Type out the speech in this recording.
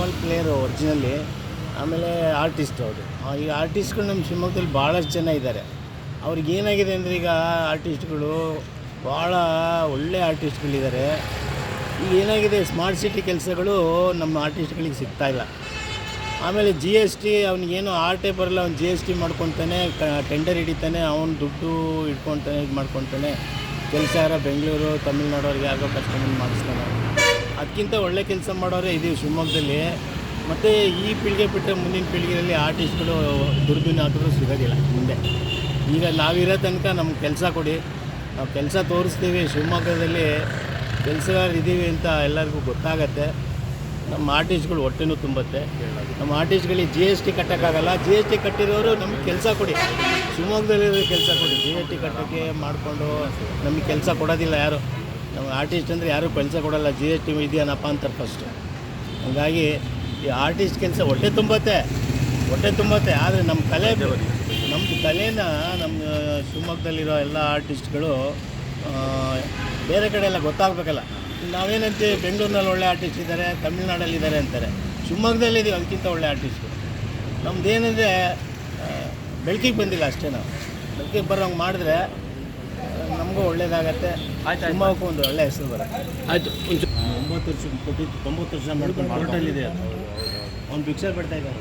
Football player ಒರಿಜಿನಲ್ಲಿ ಆಮೇಲೆ artist ಅವರು. ಈ ಆರ್ಟಿಸ್ಟ್ಗಳು ನಮ್ಮ ಶಿವಮೊಗ್ಗದಲ್ಲಿ ಭಾಳಷ್ಟು ಜನ ಇದ್ದಾರೆ. ಅವ್ರಿಗೆ ಏನಾಗಿದೆ ಅಂದರೆ ಈಗ ಆರ್ಟಿಸ್ಟ್ಗಳು ಭಾಳ ಒಳ್ಳೆ ಆರ್ಟಿಸ್ಟ್ಗಳಿದ್ದಾರೆ ಈಗ ಏನಾಗಿದೆ ಸ್ಮಾರ್ಟ್ ಸಿಟಿ ಕೆಲಸಗಳು ನಮ್ಮ ಆರ್ಟಿಸ್ಟ್ಗಳಿಗೆ ಸಿಗ್ತಾ ಇಲ್ಲ. ಆಮೇಲೆ ಜಿ ಎಸ್ ಟಿ ಅವನಿಗೇನು ಆರ್ಟೇ ಬರಲ್ಲ, ಅವ್ನು ಜಿ ಎಸ್ ಟಿ ಮಾಡ್ಕೊತಾನೆ ಟೆಂಡರ್ ಹಿಡಿತಾನೆ, ಅವ್ನು ದುಡ್ಡು ಇಟ್ಕೊತಾನೆ, ಇದು ಮಾಡ್ಕೊತಾನೆ. ಕೆಲಸ ಯಾರ ಬೆಂಗಳೂರು ತಮಿಳ್ನಾಡವ್ರಿಗೆ ಯಾರೋ ಕಸ್ಟಮರ್ ಮಾಡಿಸ್ತಾನೆ. ಅದಕ್ಕಿಂತ ಒಳ್ಳೆ ಕೆಲಸ ಮಾಡೋರೇ ಇದೀವಿ ಶಿವಮೊಗ್ಗದಲ್ಲಿ. ಮತ್ತು ಈ ಪೀಳಿಗೆ ಬಿಟ್ಟರೆ ಮುಂದಿನ ಪೀಳಿಗೆಯಲ್ಲಿ ಆರ್ಟಿಸ್ಟ್ಗಳು ದುರ್ದಿನ ಆದರೂ ಸಿಗೋದಿಲ್ಲ ಮುಂದೆ. ಈಗ ನಾವಿರೋ ತನಕ ನಮ್ಗೆ ಕೆಲಸ ಕೊಡಿ. ನಾವು ಕೆಲಸ ತೋರಿಸ್ತೀವಿ, ಶಿವಮೊಗ್ಗದಲ್ಲಿ ಕೆಲಸಗಾರ ಇದ್ದೀವಿ ಅಂತ ಎಲ್ಲರಿಗೂ ಗೊತ್ತಾಗತ್ತೆ. ನಮ್ಮ ಆರ್ಟಿಸ್ಟ್ಗಳು ಹೊಟ್ಟೆನೂ ತುಂಬತ್ತೆ. ನಮ್ಮ ಆರ್ಟಿಸ್ಟ್ಗಳಿಗೆ ಜಿ ಎಸ್ ಟಿ ಕಟ್ಟೋಕ್ಕಾಗಲ್ಲ. ಜಿ ಎಸ್ ಟಿ ಕಟ್ಟಿರೋರು ನಮಗೆ ಕೆಲಸ ಕೊಡಿ. ಶಿವಮೊಗ್ಗದಲ್ಲಿರೋ ಕೆಲಸ ಕೊಡಿ. ಜಿ ಎಸ್ ಟಿ ಕಟ್ಟೋಕ್ಕೆ ಮಾಡಿಕೊಂಡು ನಮಗೆ ಕೆಲಸ ಕೊಡೋದಿಲ್ಲ ಯಾರು. ನಮ್ಮ ಆರ್ಟಿಸ್ಟ್ ಅಂದರೆ ಯಾರೂ ಕೆಲಸ ಕೊಡೋಲ್ಲ ಜಿ ಎಸ್ ಟಿ ಇದೆಯೇನಪ್ಪ ಅಂತಾರೆ ಫಸ್ಟು ಹಂಗಾಗಿ ಈ ಆರ್ಟಿಸ್ಟ್ ಕೆಲಸ ಹೊಟ್ಟೆ ತುಂಬತ್ತೆ ಹೊಟ್ಟೆ ತುಂಬತ್ತೆ. ಆದರೆ ನಮ್ಮ ಕಲೆ ನಮ್ಮ ಕಲೆನ ನಮ್ಮ ಶಿವಮೊಗ್ಗದಲ್ಲಿರೋ ಎಲ್ಲ ಆರ್ಟಿಸ್ಟ್ಗಳು ಬೇರೆ ಕಡೆ ಎಲ್ಲ ಗೊತ್ತಾಗಬೇಕಲ್ಲ. ನಾವೇನಂತೀವಿ ಬೆಂಗಳೂರಿನಲ್ಲಿ ಒಳ್ಳೆ ಆರ್ಟಿಸ್ಟ್ ಇದ್ದಾರೆ ತಮಿಳ್ನಾಡಲ್ಲಿ ಇದ್ದಾರೆ ಅಂತಾರೆ. ಶಿವಮೊಗ್ಗದಲ್ಲಿದ್ದೀವಿ ಅದಕ್ಕಿಂತ ಒಳ್ಳೆ ಆರ್ಟಿಸ್ಟು ಏನಂದರೆ ಬೆಳಕಿಗೆ ಬಂದಿಲ್ಲ ಅಷ್ಟೇ ನಾವು. ಬೆಳಕಿಗೆ ಬರೋಂಗೆ ಮಾಡಿದ್ರೆ ಒಳ್ಳೇದಾಗತ್ತೆ ಶಿವಮೊಗ್ಗಕ್ಕೂ ಒಂದು ಒಳ್ಳೆ ಹೆಸರು ಬರುತ್ತೆ ಆಯಿತು ಒಂಬತ್ತು ವರ್ಷ ಕೊಟ್ಟಿದ್ದು ತೊಂಬತ್ತು ವರ್ಷ ಮಾಡ್ಕೊಂಡು ಕೋರ್ಟಲ್ಲಿದೆ ಅವ್ನು ಪಿಕ್ಚರ್ ಬಿಡ್ತಾ ಇದ್ದಾರೆ